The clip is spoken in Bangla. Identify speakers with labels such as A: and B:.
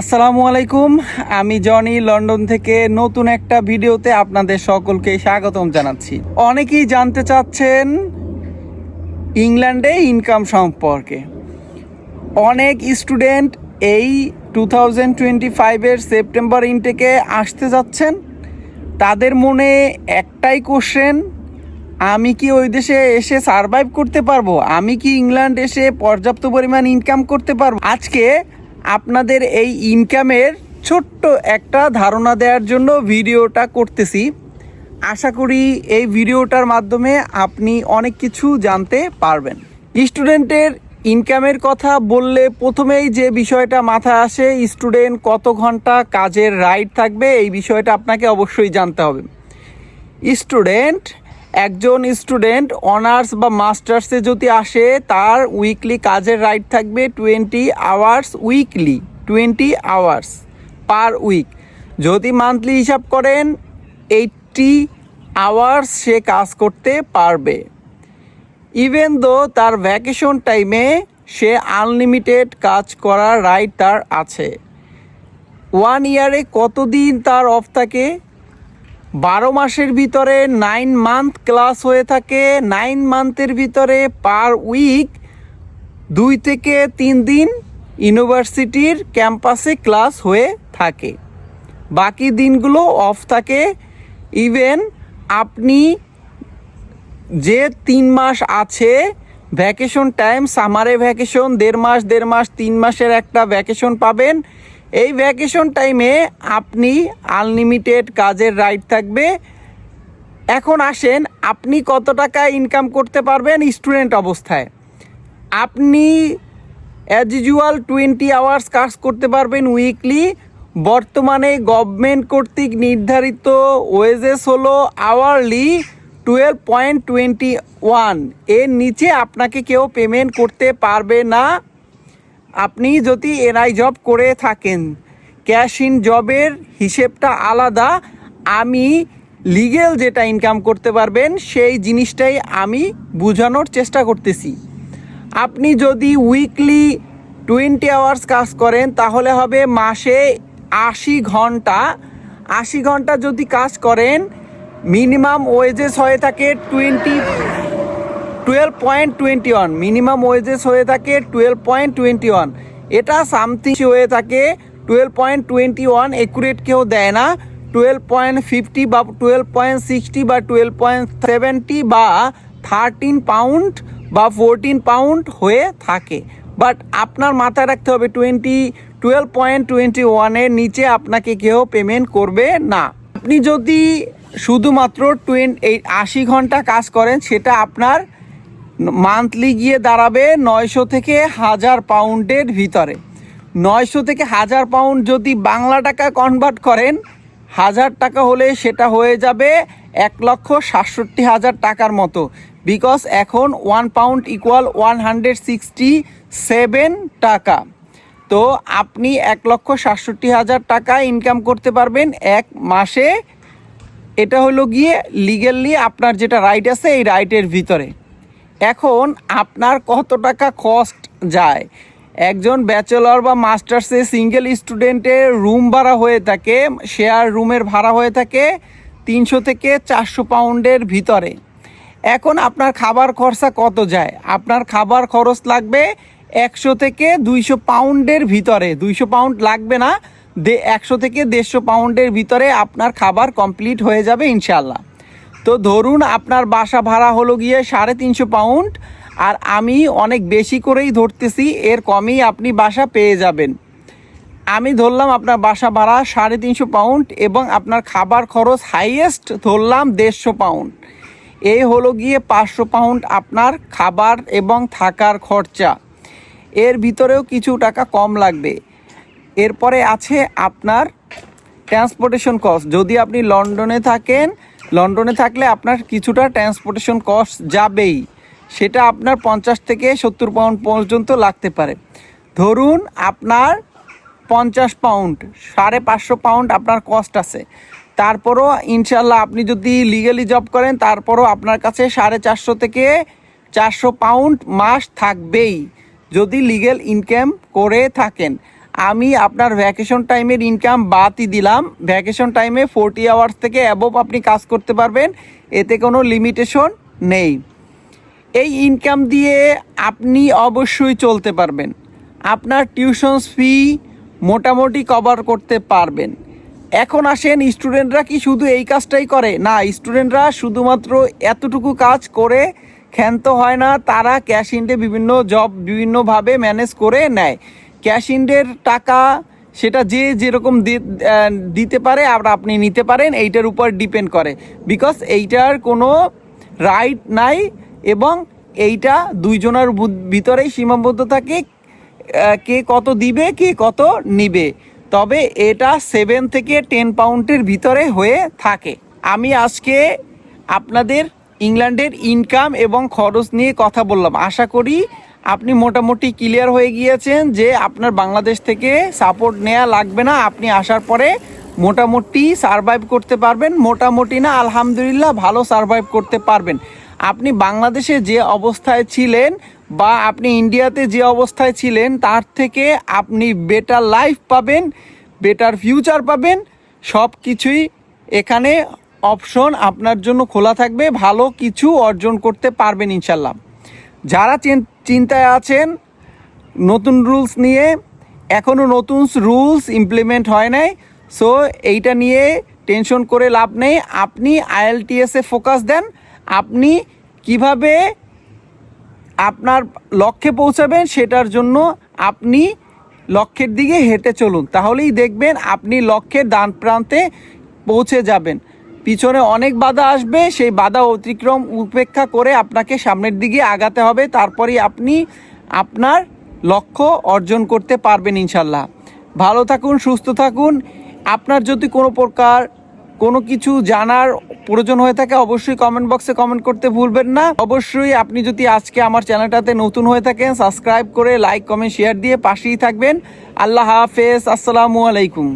A: আসসালামু আলাইকুম, আমি জনি লন্ডন থেকে নতুন একটা ভিডিওতে আপনাদের সকলকে স্বাগতম জানাচ্ছি। অনেকেই জানতে চাচ্ছেন ইংল্যান্ডে ইনকাম সম্পর্কে। অনেক স্টুডেন্ট এই টু থাউজেন্ড টোয়েন্টি ফাইভের সেপ্টেম্বর ইনটেকে আসতে যাচ্ছেন। তাদের মনে একটাই কোশ্চেন আমি কি ওই দেশে এসে সারভাইভ করতে পারব? আমি কি ইংল্যান্ড এসে পর্যাপ্ত পরিমাণ ইনকাম করতে পারব? আজকে আপনাদের এই ইনকামের ছোট্ট একটা ধারণা দেওয়ার জন্য ভিডিওটা করতেছি। আশা করি এই ভিডিওটার মাধ্যমে আপনি অনেক কিছু জানতে পারবেন। স্টুডেন্টের ইনকামের কথা বললে প্রথমেই যে বিষয়টা মাথায় আসে, স্টুডেন্ট কত ঘণ্টা কাজের রাইট থাকবে, এই বিষয়টা আপনাকে অবশ্যই জানতে হবে। স্টুডেন্ট একজন স্টুডেন্ট, অনার্স বা মাস্টার্সে যদি আসে, তার উইকলি কাজের রাইট থাকবে twenty hours weekly, twenty hours per week. যদি মান্থলি হিসাব করেন, এইটটি আওয়ার্স সে কাজ করতে পারবে। ইভেন দো তার ভ্যাকেশন টাইমে সে আনলিমিটেড কাজ করার রাইট তার আছে। ওয়ান ইয়ারে কতদিন তার অফ থাকে? বারো মাসের ভিতরে নাইন মান্থ ক্লাস হয়ে থাকে। নাইন মান্থের ভিতরে পার উইক দুই থেকে তিন দিন ইউনিভার্সিটির ক্যাম্পাসে ক্লাস হয়ে থাকে। বাকি দিনগুলো অফ থাকে। ইভেন আপনি যে তিন মাস আছে ভ্যাকেশন টাইম সামারে ভ্যাকেশন দেড় মাস দেড় মাস, তিন মাসের একটা ভ্যাকেশন পাবেন। এই ভ্যাকেশন টাইমে আপনি আনলিমিটেড কাজের রাইট থাকবে। এখন আসেন, আপনি কত টাকা ইনকাম করতে পারবেন স্টুডেন্ট অবস্থায়। আপনি অ্যাজ ইউজুয়াল টোয়েন্টি আওয়ার্স কাজ করতে পারবেন উইকলি বর্তমানে গভর্নমেন্ট কর্তৃক নির্ধারিত ওয়েজেস হলো আওয়ারলি টুয়েলভ পয়েন্ট টোয়েন্টি ওয়ানের নিচে আপনাকে কেউ পেমেন্ট করতে পারবে না। আপনি যদি এনআই জব করে থাকেন, ক্যাশ ইন জবের হিসেবটা আলাদা, আমি লিগেল যেটা ইনকাম করতে পারবেন, সেই জিনিসটাই আমি বোঝানোর চেষ্টা করতেছি। আপনি যদি উইকলি টোয়েন্টি আওয়ার্স কাজ করেন, তাহলে হবে মাসে আশি ঘণ্টা। আশি ঘণ্টা যদি কাজ করেন, মিনিমাম ওয়েজেস হয়ে থাকে twenty twelve point twenty one minimum wages হয়ে থাকে টুয়েলভ পয়েন্ট টোয়েন্টি ওয়ান এটা সামথিং হয়ে থাকে twelve point twenty one accurate কেউ দেয় না। টুয়েলভ পয়েন্ট ফিফটি বা টুয়েলভ পয়েন্ট সিক্সটি বা টুয়েলভ পয়েন্ট সেভেন্টি বা থার্টিন পাউন্ড বা ফোরটিন পাউন্ড হয়ে থাকে। বাট আপনার মাথায় রাখতে হবে টোয়েন্টি টুয়েলভ পয়েন্ট টোয়েন্টি ওয়ানের নিচে আপনাকে কেউ পেমেন্ট করবে না। আপনি যদি শুধুমাত্র টোয়েন এই আশি ঘণ্টা কাজ করেন, সেটা আপনার মান্থলি গিয়ে দাঁড়াবে নয়শো থেকে হাজার পাউন্ডের ভিতরে। নয়শো থেকে হাজার পাউন্ড যদি বাংলা টাকা কনভার্ট করেন, হাজার টাকা হলে সেটা হয়ে যাবে এক লক্ষ সাতষট্টি হাজার টাকার মতো। বিকজ এখন one pound equal one hundred sixty seven টাকা। তো আপনি এক লক্ষ সাতষট্টি হাজার টাকা ইনকাম করতে পারবেন এক মাসে। এটা হলো গিয়ে লিগেলি আপনার যেটা রাইট আছে এই রাইটের ভিতরে। এখন আপনার কত টাকা কস্ট যায়? একজন ব্যাচেলর বা মাস্টার্সে সিঙ্গেল স্টুডেন্টের রুম ভাড়া হয়ে থাকে শেয়ার রুমের ভাড়া হয়ে থাকে তিনশো থেকে চারশো পাউন্ডের ভিতরে। এখন আপনার খাবার খরচা কত যায়? আপনার খাবার খরচ লাগবে একশো থেকে দুইশো পাউন্ডের ভিতরে। দুইশো পাউন্ড লাগবে না, দে একশো থেকে দেড়শো পাউন্ডের ভিতরে আপনার খাবার কমপ্লিট হয়ে যাবে ইনশাল্লাহ তো ধরুন আপনার বাসা ভাড়া হলো গিয়ে সাড়ে তিনশো পাউন্ড, আর আমি অনেক বেশি করেই ধরতেছি, এর কমেই আপনি বাসা পেয়ে যাবেন। আমি ধরলাম আপনার বাসা ভাড়া সাড়ে তিনশো পাউন্ড এবং আপনার খাবার খরচ হাইয়েস্ট ধরলাম দেড়শো পাউন্ড। এই হলো গিয়ে পাঁচশো পাউন্ড আপনার খাবার এবং থাকার খরচা। এর ভিতরেও কিছু টাকা কম লাগবে। এরপরে আছে আপনার ট্রান্সপোর্টেশন কস্ট যদি আপনি লন্ডনে থাকেন লন্ডনে থাকলে আপনার কিছুটা ট্রান্সপোর্টেশন কস্ট যাবেই। সেটা আপনার পঞ্চাশ থেকে সত্তর পাউন্ড পর্যন্ত লাগতে পারে। ধরুন আপনার পঞ্চাশ পাউন্ড সাড়ে পাঁচশো পাউন্ড আপনার কস্ট আছে। তারপরও ইনশাল্লাহ আপনি যদি লিগালি জব করেন, তারপরও আপনার কাছে সাড়ে চারশো থেকে চারশো পাউন্ড মাস থাকবেই। যদি লিগেল ইনকাম করে থাকেন আমি আপনার ভ্যাকেশন টাইমের ইনকাম বাদই দিলাম। ভ্যাকেশন টাইমে ফোরটি আওয়ার্স থেকে অ্যাবভ আপনি কাজ করতে পারবেন। এতে কোনো লিমিটেশন নেই। এই ইনকাম দিয়ে আপনি অবশ্যই চলতে পারবেন। আপনার টিউশনস ফি মোটামুটি কভার করতে পারবেন। এখন আসেন স্টুডেন্টরা কি শুধু এই কাজটাই করে? না স্টুডেন্টরা শুধুমাত্র এতটুকু কাজ করে ক্ষান্ত হয় না, তারা ক্যাশ ইন্ডে বিভিন্ন জব বিভিন্নভাবে ম্যানেজ করে নেয়। ক্যাশ ইন্ডের টাকা সেটা যে যেরকম দিতে পারে আর আপনি নিতে পারেন, এইটার উপর ডিপেন্ড করে। বিকজ এইটার কোনো রাইট নাই এবং এইটা দুইজনের ভিতরেই সীমাবদ্ধ থাকে কে কত দিবে, কে কত নিবে। তবে এটা সেভেন থেকে টেন পাউন্ডের ভিতরে হয়ে থাকে। আমি আজকে আপনাদের ইংল্যান্ডের ইনকাম এবং খরচ নিয়ে কথা বললাম। আশা করি আপনি মোটামুটি ক্লিয়ার হয়ে গিয়েছেন যে আপনার বাংলাদেশ থেকে সাপোর্ট নেওয়া লাগবে না। আপনি আসার পরে মোটামুটি সারভাইভ করতে পারবেন। মোটামুটি না, আলহামদুলিল্লাহ ভালো সারভাইভ করতে পারবেন। আপনি বাংলাদেশে যে অবস্থায় ছিলেন বা আপনি ইন্ডিয়াতে যে অবস্থায় ছিলেন, তার থেকে আপনি বেটার লাইফ পাবেন বেটার ফিউচার পাবেন। সব কিছুই এখানে অপশন আপনার জন্য খোলা থাকবে। ভালো কিছু অর্জন করতে পারবেন ইনশাল্লাহ যারা চিন- চিন্তায় আছেন, নতুন রুলস নিয়ে এখনও নতুন রুলস ইমপ্লিমেন্ট হয় নাই সো এইটা নিয়ে টেনশন করে লাভ নেই। আপনি আইএলটিএসে ফোকাস দেন, আপনি কীভাবে আপনার লক্ষ্যে পৌঁছাবেন সেটার জন্য আপনি লক্ষ্যের দিকে হেঁটে চলুন। তাহলেই দেখবেন আপনি লক্ষ্যের ডান প্রান্তে পৌঁছে যাবেন। পিছনে অনেক বাধা আসবে, সেই বাধা অতিক্রম উপেক্ষা করে আপনাকে সামনের দিকে আগাতে হবে, তারপরেই আপনি আপনার লক্ষ্য অর্জন করতে পারবেন ইনশাল্লাহ। ভালো থাকুন, সুস্থ থাকুন। আপনার যদি কোনো প্রকার কোনো কিছু জানার প্রয়োজন হয়ে থাকে, অবশ্যই কমেন্ট বক্সে কমেন্ট করতে ভুলবেন না। অবশ্যই আপনি যদি আজকে আমার চ্যানেলটাতে নতুন হয়ে থাকেন সাবস্ক্রাইব করে লাইক কমেন্ট শেয়ার দিয়ে পাশেই থাকবেন। আল্লাহ হাফেজ, আসসালামু আলাইকুম।